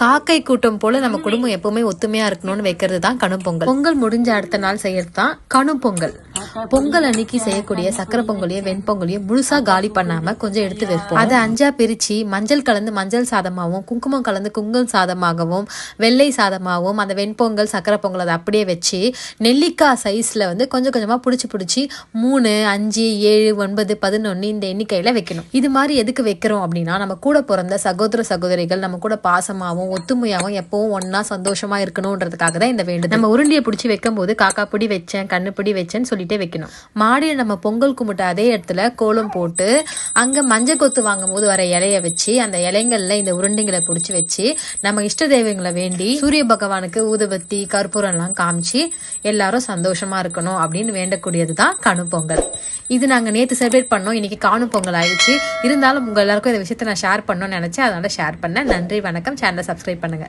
காக்கை கூட்டம் போல நம்ம குடும்பம் எப்பவுமே ஒத்துமையா இருக்கணும்னு வைக்கிறது தான் கணும் பொங்கல். பொங்கல் முடிஞ்ச அடுத்த நாள் செய்யறது தான் கணும் பொங்கல். பொங்கல் அன்னைக்கு செய்யக்கூடிய சக்கரை பொங்கலையும் வெண்பொங்கலையும் முழுசா காலி பண்ணாம கொஞ்சம் எடுத்து வைப்போம். அதை அஞ்சா பிரிச்சு மஞ்சள் கலந்து மஞ்சள் சாதமாகவும் குங்குமம் கலந்து குங்குமம் சாதமாகவும் வெள்ளை சாதமாகவும் அந்த வெண்பொங்கல் சக்கரை பொங்கல் அதை அப்படியே வச்சு நெல்லிக்காய் சைஸ்ல வந்து கொஞ்சம் கொஞ்சமா பிடிச்சி பிடிச்சி மூணு அஞ்சு ஏழு ஒன்பது பதினொன்று இந்த எண்ணிக்கையில வைக்கணும். இது மாதிரி எதுக்கு வைக்கிறோம் அப்படின்னா நம்ம கூட பிறந்த சகோதர சகோதரிகள் நம்ம கூட பாசமாகவும் ஒத்துமையாகவும் எப்பவும் ஒன்னா சந்தோஷமா இருக்கணும்ன்றதுக்காக தான் இந்த வேண்டும் நம்ம உருண்டியை பிடிச்சி வைக்கும் போது காக்கா பிடி வச்சேன் கண்ணு பிடி வச்சேன்னு சொல்லிட்டு வைக்கணும். மாடியில் நம்ம பொங்கல் கும்பிட்ட அதே இடத்துல கோலம் போட்டு அங்கே மஞ்சள் கொத்து வாங்கும் போது வர இலைய வச்சு அந்த இலைங்களில் இந்த உருண்டைங்களை பிடிச்சி வச்சு நம்ம இஷ்ட தெய்வங்களை வேண்டி சூரிய பகவானுக்கு ஊதுபத்தி கற்பூரம்லாம் காமிச்சு எல்லாரும் சந்தோஷமா இருக்கணும் அப்படின்னு வேண்டக்கூடியது தான் கணு பொங்கல். இது நாங்கள் நேற்று செலிப்ரேட் பண்ணோம். இன்னைக்கு காணும் பொங்கல் ஆயிடுச்சு. இருந்தாலும் உங்கள் எல்லாருக்கும் இந்த விஷயத்தை நான் ஷேர் பண்ணணும்னு நினச்சி அதனால ஷேர் பண்ணேன். நன்றி வணக்கம். சேனலை சப்ஸ்கிரைப் பண்ணுங்கள்